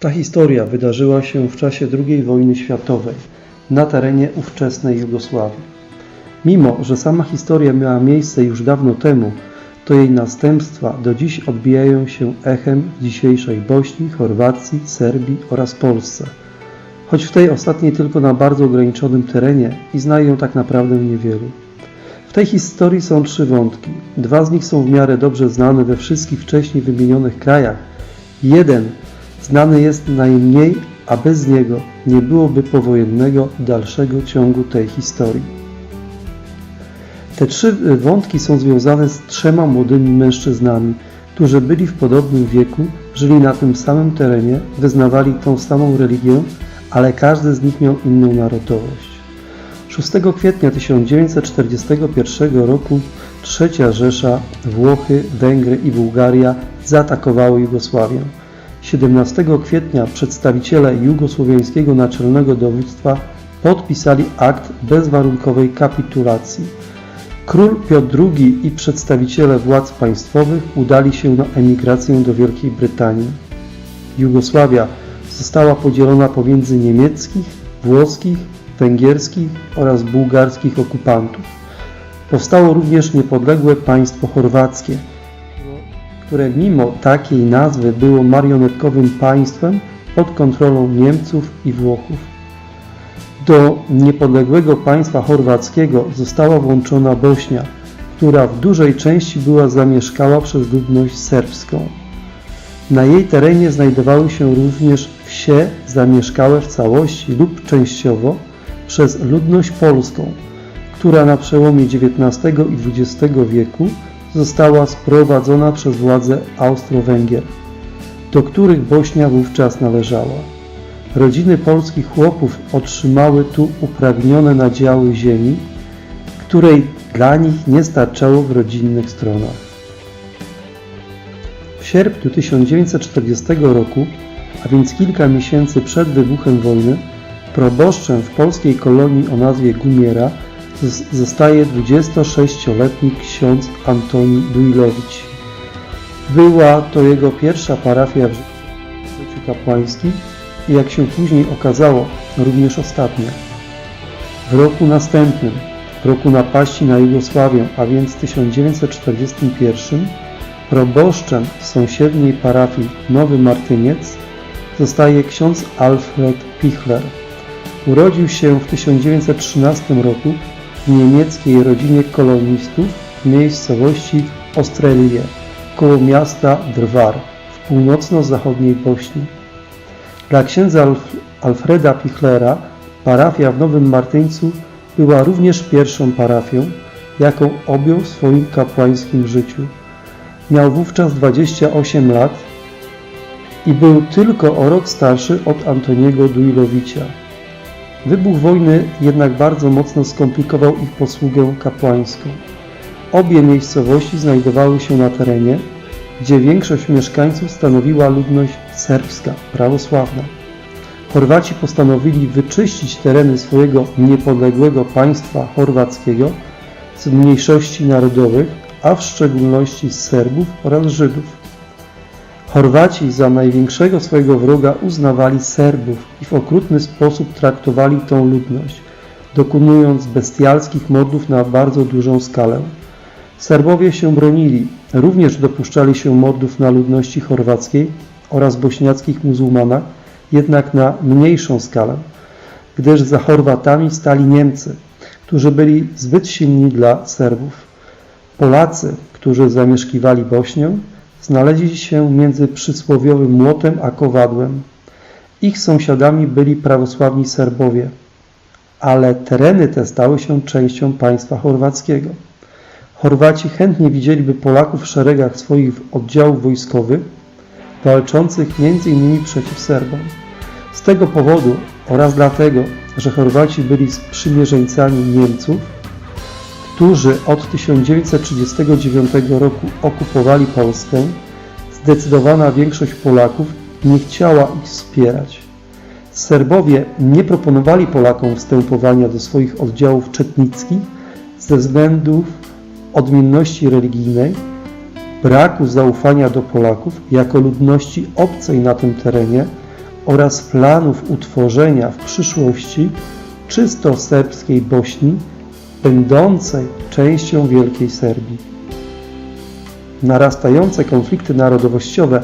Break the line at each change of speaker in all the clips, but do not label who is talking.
Ta historia wydarzyła się w czasie II wojny światowej na terenie ówczesnej Jugosławii. Mimo, że sama historia miała miejsce już dawno temu, to jej następstwa do dziś odbijają się echem w dzisiejszej Bośni, Chorwacji, Serbii oraz Polsce. Choć w tej ostatniej tylko na bardzo ograniczonym terenie i znają tak naprawdę niewielu. W tej historii są trzy wątki. Dwa z nich są w miarę dobrze znane we wszystkich wcześniej wymienionych krajach. Jeden znany jest najmniej, a bez niego nie byłoby powojennego dalszego ciągu tej historii. Te trzy wątki są związane z trzema młodymi mężczyznami, którzy byli w podobnym wieku, żyli na tym samym terenie, wyznawali tą samą religię, ale każdy z nich miał inną narodowość. 6 kwietnia 1941 roku trzecia Rzesza, Włochy, Węgry i Bułgaria zaatakowały Jugosławię. 17 kwietnia przedstawiciele jugosłowiańskiego naczelnego dowództwa podpisali akt bezwarunkowej kapitulacji. Król Piotr II i przedstawiciele władz państwowych udali się na emigrację do Wielkiej Brytanii. Jugosławia została podzielona pomiędzy niemieckich, włoskich, węgierskich oraz bułgarskich okupantów. Powstało również niepodległe państwo chorwackie, które mimo takiej nazwy było marionetkowym państwem pod kontrolą Niemców i Włochów. Do niepodległego państwa chorwackiego została włączona Bośnia, która w dużej części była zamieszkała przez ludność serbską. Na jej terenie znajdowały się również wsie zamieszkałe w całości lub częściowo przez ludność polską, która na przełomie XIX i XX wieku została sprowadzona przez władze Austro-Węgier, do których Bośnia wówczas należała. Rodziny polskich chłopów otrzymały tu uprawnione nadziały ziemi, której dla nich nie starczało w rodzinnych stronach. W sierpniu 1940 roku, a więc kilka miesięcy przed wybuchem wojny, proboszczem w polskiej kolonii o nazwie Gumiera zostaje 26-letni ksiądz Antoni Dujlowicz. Była to jego pierwsza parafia w życiu kapłańskim i jak się później okazało, również ostatnia. W roku następnym, w roku napaści na Jugosławię, a więc 1941, proboszczem sąsiedniej parafii Nowy Martyniec zostaje ksiądz Alfred Pichler. Urodził się w 1913 roku w niemieckiej rodzinie kolonistów w miejscowości Ostrelie, koło miasta Drwar w północno-zachodniej Bośni. Dla księdza Alf Alfreda Pichlera parafia w Nowym Martyńcu była również pierwszą parafią, jaką objął w swoim kapłańskim życiu. Miał wówczas 28 lat i był tylko o rok starszy od Antoniego Dujlowicza. Wybuch wojny jednak bardzo mocno skomplikował ich posługę kapłańską. Obie miejscowości znajdowały się na terenie, gdzie większość mieszkańców stanowiła ludność serbska, prawosławna. Chorwaci postanowili wyczyścić tereny swojego niepodległego państwa chorwackiego z mniejszości narodowych, a w szczególności z Serbów oraz Żydów. Chorwaci za największego swojego wroga uznawali Serbów i w okrutny sposób traktowali tą ludność, dokonując bestialskich mordów na bardzo dużą skalę. Serbowie się bronili, również dopuszczali się mordów na ludności chorwackiej oraz bośniackich muzułmanach, jednak na mniejszą skalę, gdyż za Chorwatami stali Niemcy, którzy byli zbyt silni dla Serbów. Polacy, którzy zamieszkiwali Bośnię, znaleźli się między przysłowiowym młotem a kowadłem. Ich sąsiadami byli prawosławni Serbowie, ale tereny te stały się częścią państwa chorwackiego. Chorwaci chętnie widzieliby Polaków w szeregach swoich oddziałów wojskowych, walczących m.in. przeciw Serbom. Z tego powodu oraz dlatego, że Chorwaci byli sprzymierzeńcami Niemców, którzy od 1939 roku okupowali Polskę, zdecydowana większość Polaków nie chciała ich wspierać. Serbowie nie proponowali Polakom wstępowania do swoich oddziałów czetnickich ze względów odmienności religijnej, braku zaufania do Polaków jako ludności obcej na tym terenie oraz planów utworzenia w przyszłości czysto serbskiej Bośni, będącej częścią Wielkiej Serbii. Narastające konflikty narodowościowe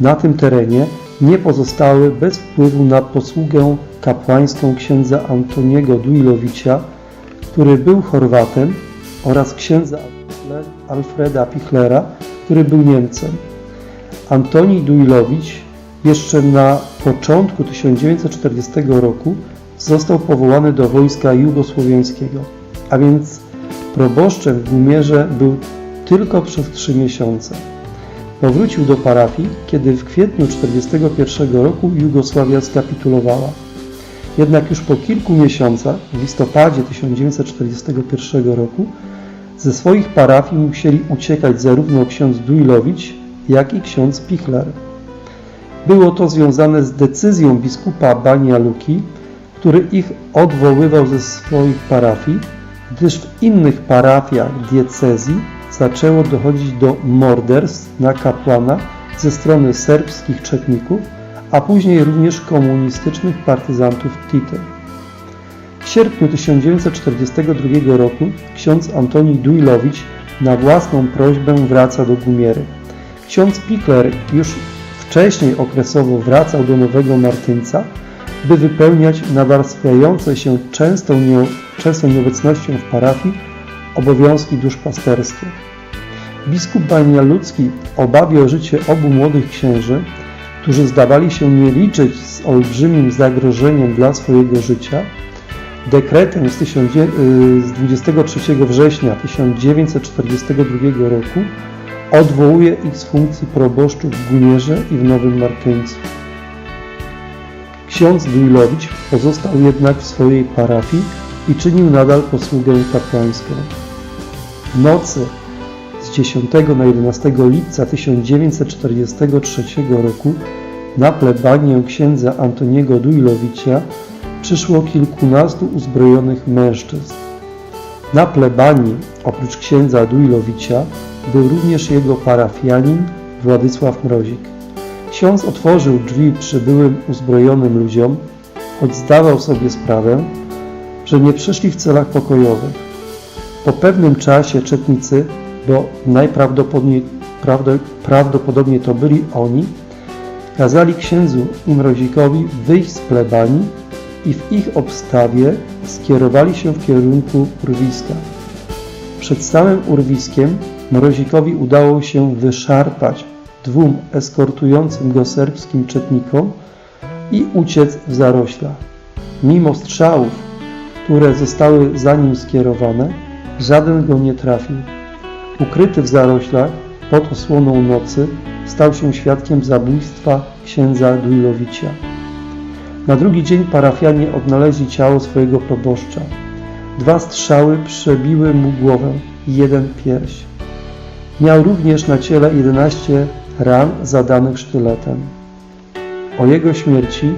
na tym terenie nie pozostały bez wpływu na posługę kapłańską księdza Antoniego Dujlowicia, który był Chorwatem, oraz księdza Alfreda Pichlera, który był Niemcem. Antoni Dujlowicz jeszcze na początku 1940 roku został powołany do wojska jugosłowiańskiego, a więc proboszczem w Gumierze był tylko przez trzy miesiące. Powrócił do parafii, kiedy w kwietniu 1941 roku Jugosławia skapitulowała. Jednak już po kilku miesiącach, w listopadzie 1941 roku, ze swoich parafii musieli uciekać zarówno ksiądz Dujlowicz, jak i ksiądz Pichler. Było to związane z decyzją biskupa Bania Luki, który ich odwoływał ze swoich parafii, gdyż w innych parafiach diecezji zaczęło dochodzić do morderstw na kapłana ze strony serbskich czetników, a później również komunistycznych partyzantów Tity. W sierpniu 1942 roku ksiądz Antoni Dujlowicz na własną prośbę wraca do Gumiery. Ksiądz Pikler już wcześniej okresowo wracał do Nowego Martyńca, by wypełniać nawarstwiające się częstą, nie, częstą nieobecnością w parafii obowiązki duszpasterskie. Biskup Banialudzki obawiał życie obu młodych księży, którzy zdawali się nie liczyć z olbrzymim zagrożeniem dla swojego życia, dekretem z, 23 y, września 1942 roku odwołuje ich z funkcji proboszczów w Gunierze i w Nowym Martyńcu. Ksiądz Dujlowicz pozostał jednak w swojej parafii i czynił nadal posługę kapłańską. W nocy z 10 na 11 lipca 1943 roku na plebanię księdza Antoniego Dujlowicza przyszło kilkunastu uzbrojonych mężczyzn. Na plebanii, oprócz księdza Dujlowicza, był również jego parafianin Władysław Mrozik. Ksiądz otworzył drzwi przybyłym uzbrojonym ludziom, choć zdawał sobie sprawę, że nie przyszli w celach pokojowych. Po pewnym czasie czetnicy, bo najprawdopodobniej prawdopodobnie to byli oni, kazali księdzu i mrozikowi wyjść z plebanii i w ich obstawie skierowali się w kierunku urwiska. Przed samym urwiskiem Mrozikowi udało się wyszarpać dwóm eskortującym go serbskim czetnikom i uciec w zaroślach. Mimo strzałów, które zostały za nim skierowane, żaden go nie trafił. Ukryty w zaroślach, pod osłoną nocy, stał się świadkiem zabójstwa księdza Dujlowicza. Na drugi dzień parafianie odnaleźli ciało swojego proboszcza. Dwa strzały przebiły mu głowę i jeden pierś. Miał również na ciele 11 ran zadanych sztyletem. O jego śmierci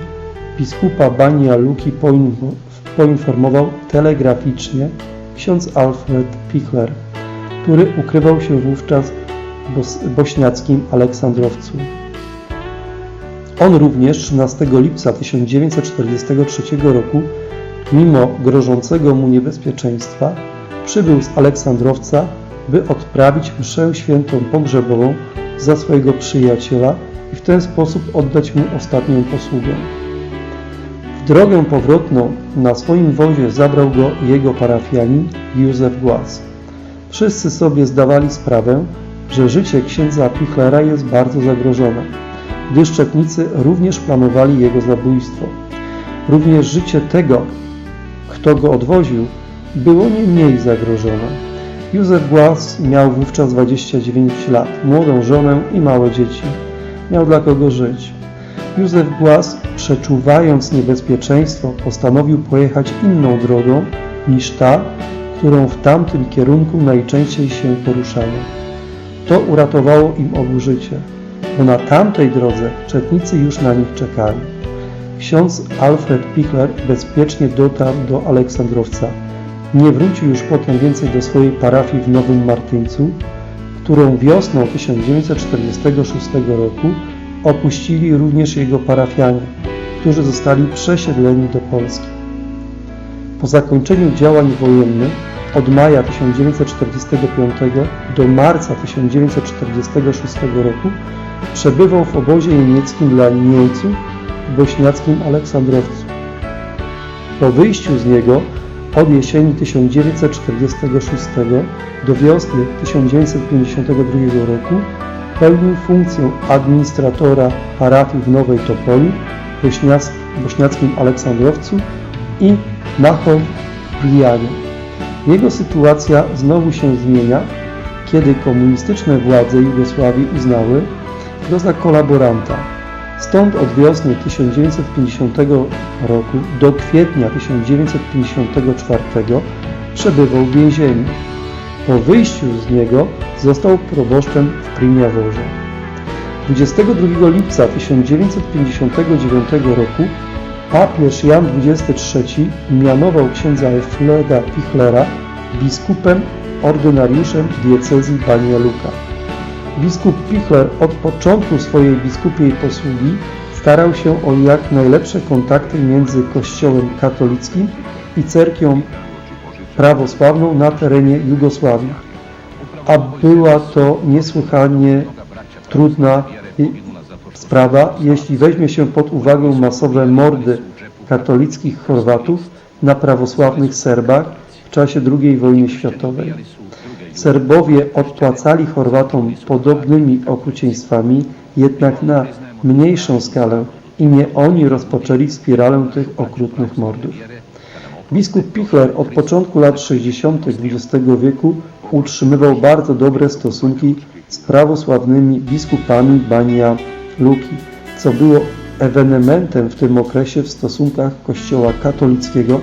biskupa Bania Luki poinformował telegraficznie ksiądz Alfred Pichler, który ukrywał się wówczas w bośniackim Aleksandrowcu. On również 13 lipca 1943 roku, mimo grożącego mu niebezpieczeństwa, przybył z Aleksandrowca, by odprawić mszę świętą pogrzebową za swojego przyjaciela i w ten sposób oddać mu ostatnią posługę. W drogę powrotną na swoim wozie zabrał go jego parafianin Józef Głaz. Wszyscy sobie zdawali sprawę, że życie księdza Pichlera jest bardzo zagrożone, gdyż również planowali jego zabójstwo. Również życie tego, kto go odwoził, było nie mniej zagrożone. Józef Głaz miał wówczas 29 lat, młodą żonę i małe dzieci. Miał dla kogo żyć. Józef Głaz, przeczuwając niebezpieczeństwo, postanowił pojechać inną drogą niż ta, którą w tamtym kierunku najczęściej się poruszało. To uratowało im obu życie, bo na tamtej drodze czetnicy już na nich czekali. Ksiądz Alfred Pichler bezpiecznie dotarł do Aleksandrowca, nie wrócił już potem więcej do swojej parafii w Nowym Martyńcu, którą wiosną 1946 roku opuścili również jego parafianie, którzy zostali przesiedleni do Polski. Po zakończeniu działań wojennych od maja 1945 do marca 1946 roku przebywał w obozie niemieckim dla Niemców w bośniackim Aleksandrowcu. Po wyjściu z niego od jesieni 1946 do wiosny 1952 roku pełnił funkcję administratora parafii w Nowej Topoli, Bośniac- bośniackim Aleksandrowcu i Lijanie. Jego sytuacja znowu się zmienia, kiedy komunistyczne władze Jugosławii uznały go za kolaboranta. Stąd od wiosny 1950 roku do kwietnia 1954 przebywał w więzieniu. Po wyjściu z niego został proboszczem w Primiaworze. 22 lipca 1959 roku papież Jan XXIII mianował księdza Efleda Pichlera biskupem ordynariuszem diecezji Banja Luka. Biskup Pichler od początku swojej biskupiej posługi starał się o jak najlepsze kontakty między Kościołem katolickim i cerkwią prawosławną na terenie Jugosławii, a była to niesłychanie trudna sprawa, jeśli weźmie się pod uwagę masowe mordy katolickich Chorwatów na prawosławnych Serbach w czasie II wojny światowej. Serbowie odpłacali Chorwatom podobnymi okrucieństwami, jednak na mniejszą skalę i nie oni rozpoczęli spiralę tych okrutnych mordów. Biskup Pichler od początku lat 60. XX wieku utrzymywał bardzo dobre stosunki z prawosławnymi biskupami Banja Luki, co było ewenementem w tym okresie w stosunkach Kościoła katolickiego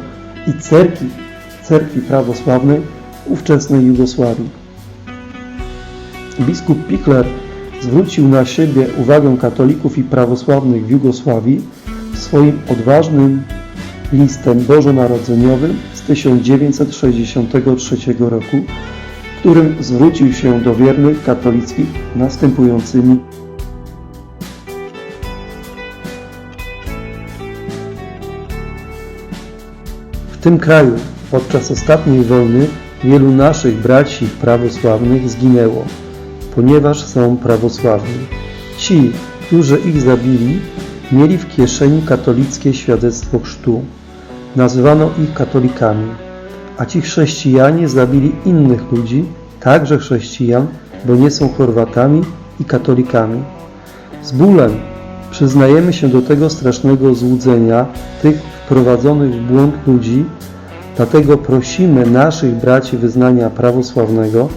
i cerkwi, cerkwi prawosławnej ówczesnej Jugosławii. Biskup Pichler zwrócił na siebie uwagę katolików i prawosławnych w Jugosławii swoim odważnym listem bożonarodzeniowym z 1963 roku, w którym zwrócił się do wiernych katolickich następującymi W tym kraju podczas ostatniej wojny wielu naszych braci prawosławnych zginęło, ponieważ są prawosławni. Ci, którzy ich zabili, mieli w kieszeni katolickie świadectwo chrztu. Nazywano ich katolikami, a ci chrześcijanie zabili innych ludzi, także chrześcijan, bo nie są Chorwatami i katolikami. Z bólem przyznajemy się do tego strasznego złudzenia tych wprowadzonych w błąd ludzi, dlatego prosimy naszych braci wyznania prawosławnego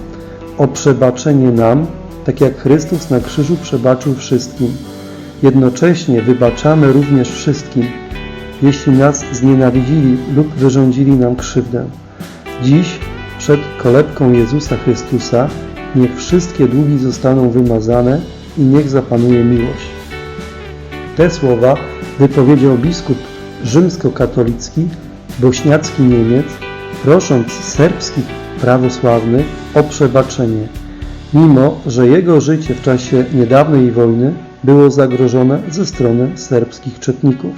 o przebaczenie nam, tak jak Chrystus na krzyżu przebaczył wszystkim. Jednocześnie wybaczamy również wszystkim, jeśli nas znienawidzili lub wyrządzili nam krzywdę. Dziś, przed kolebką Jezusa Chrystusa, niech wszystkie długi zostaną wymazane i niech zapanuje miłość. Te słowa wypowiedział biskup rzymskokatolicki, bośniacki Niemiec, prosząc serbskich prawosławnych o przebaczenie, mimo że jego życie w czasie niedawnej wojny było zagrożone ze strony serbskich czetników.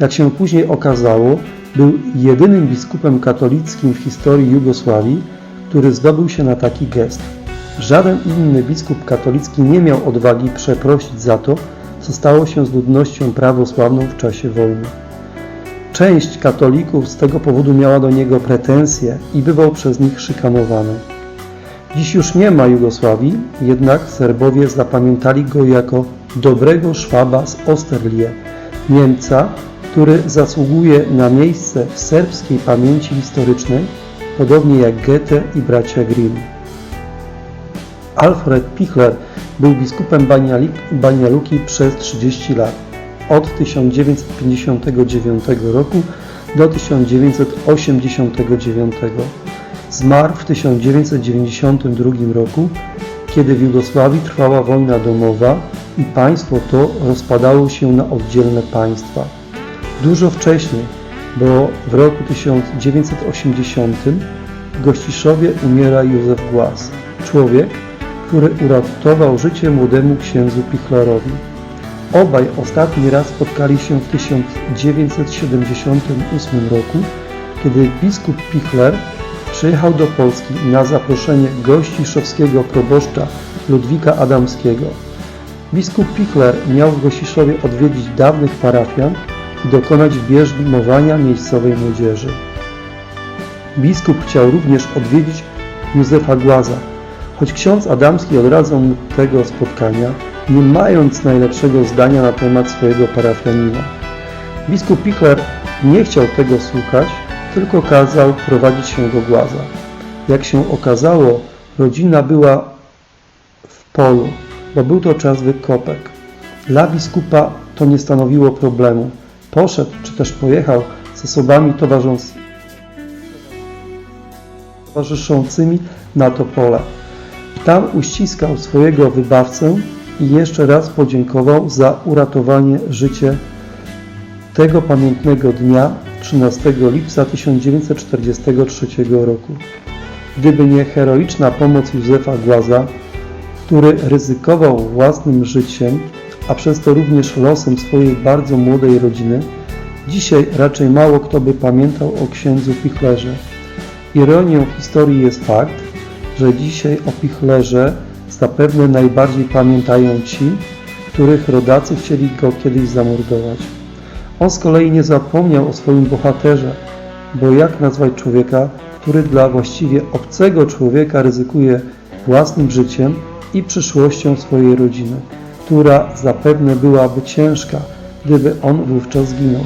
Jak się później okazało, był jedynym biskupem katolickim w historii Jugosławii, który zdobył się na taki gest. Żaden inny biskup katolicki nie miał odwagi przeprosić za to, co stało się z ludnością prawosławną w czasie wojny. Część katolików z tego powodu miała do niego pretensje i bywał przez nich szykanowany. Dziś już nie ma Jugosławii, jednak Serbowie zapamiętali go jako dobrego Szwaba z Osterlie, Niemca, który zasługuje na miejsce w serbskiej pamięci historycznej, podobnie jak Goethe i bracia Grimm. Alfred Pichler był biskupem Banialuki przez 30 lat, od 1959 roku do 1989. Zmarł w 1992 roku, kiedy w Jugosławii trwała wojna domowa i państwo to rozpadało się na oddzielne państwa. Dużo wcześniej, bo w roku 1980 w Gościszowie umiera Józef Głaz, człowiek, który uratował życie młodemu księdzu Pichlerowi. Obaj ostatni raz spotkali się w 1978 roku, kiedy biskup Pichler przyjechał do Polski na zaproszenie gościszowskiego proboszcza Ludwika Adamskiego. Biskup Pichler miał w Gościszowie odwiedzić dawnych parafian i dokonać bierzmowania miejscowej młodzieży. Biskup chciał również odwiedzić Józefa Głaza, choć ksiądz Adamski odradzał mu tego spotkania, nie mając najlepszego zdania na temat swojego parafianina. Biskup Pichler nie chciał tego słuchać, tylko kazał prowadzić się do Głaza. Jak się okazało, rodzina była w polu, bo był to czas wykopek. Dla biskupa to nie stanowiło problemu. Poszedł, czy też pojechał z osobami towarzyszącymi na to pole. Tam uściskał swojego wybawcę i jeszcze raz podziękował za uratowanie życia tego pamiętnego dnia 13 lipca 1943 roku. Gdyby nie heroiczna pomoc Józefa Głaza, który ryzykował własnym życiem, a przez to również losem swojej bardzo młodej rodziny, dzisiaj raczej mało kto by pamiętał o księdzu Pichlerze. Ironią historii jest fakt, że dzisiaj o Pichlerze zapewne najbardziej pamiętają ci, których rodacy chcieli go kiedyś zamordować. On z kolei nie zapomniał o swoim bohaterze, bo jak nazwać człowieka, który dla właściwie obcego człowieka ryzykuje własnym życiem i przyszłością swojej rodziny, która zapewne byłaby ciężka, gdyby on wówczas zginął.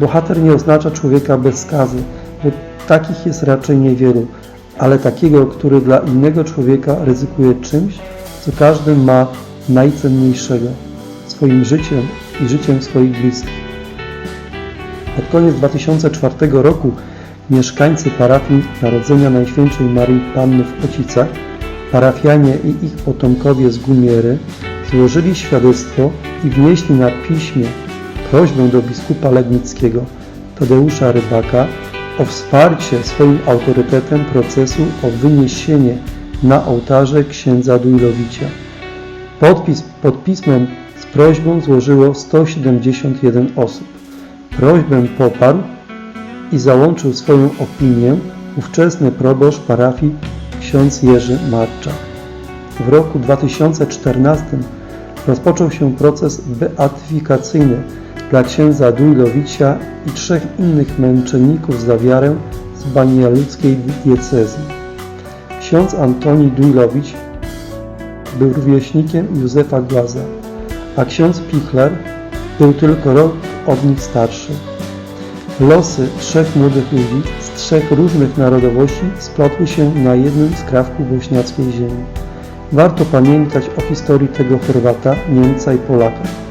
Bohater nie oznacza człowieka bez skazy, bo takich jest raczej niewielu, ale takiego, który dla innego człowieka ryzykuje czymś, co każdy ma najcenniejszego swoim życiem i życiem swoich bliskich. Pod koniec 2004 roku mieszkańcy parafii Narodzenia Najświętszej Maryi Panny w Ocicach, parafianie i ich potomkowie z Gumiery złożyli świadectwo i wnieśli na piśmie prośbę do biskupa Legnickiego Tadeusza Rybaka o wsparcie swoim autorytetem procesu o wyniesienie na ołtarze księdza Dujlowicia. Podpis pod pismem z prośbą złożyło 171 osób. Prośbę poparł i załączył swoją opinię ówczesny proboszcz parafii ksiądz Jerzy Marcza. W roku 2014 rozpoczął się proces beatyfikacyjny dla księdza Dujlowicia i trzech innych męczenników za wiarę z banialudzkiej diecezji. Ksiądz Antoni Dujlowicz był rówieśnikiem Józefa Glaza, a ksiądz Pichler był tylko rok od nich starszy. Losy trzech młodych ludzi z trzech różnych narodowości splotły się na jednym skrawku bośniackiej ziemi. Warto pamiętać o historii tego Chorwata, Niemca i Polaka.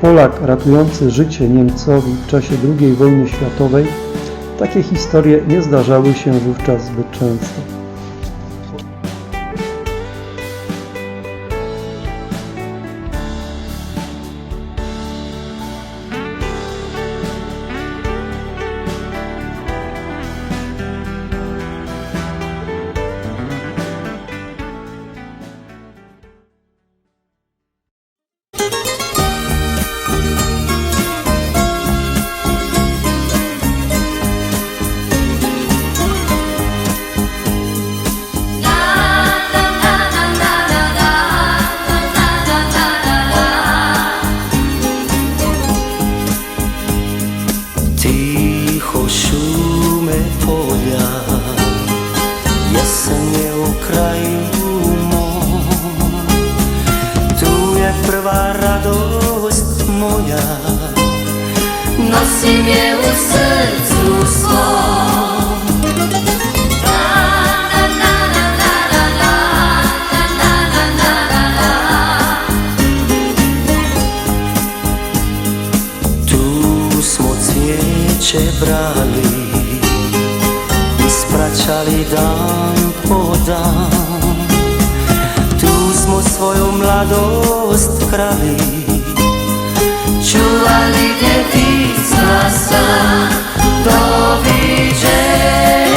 Polak ratujący życie Niemcowi w czasie II wojny światowej, takie historie nie zdarzały się wówczas zbyt często.
Prva radost moja.
Nosim je u srcu svom.
Tu smo brali Ispraćali dan po dan svoju mladost kravi Čuva li djetica sa doviđenja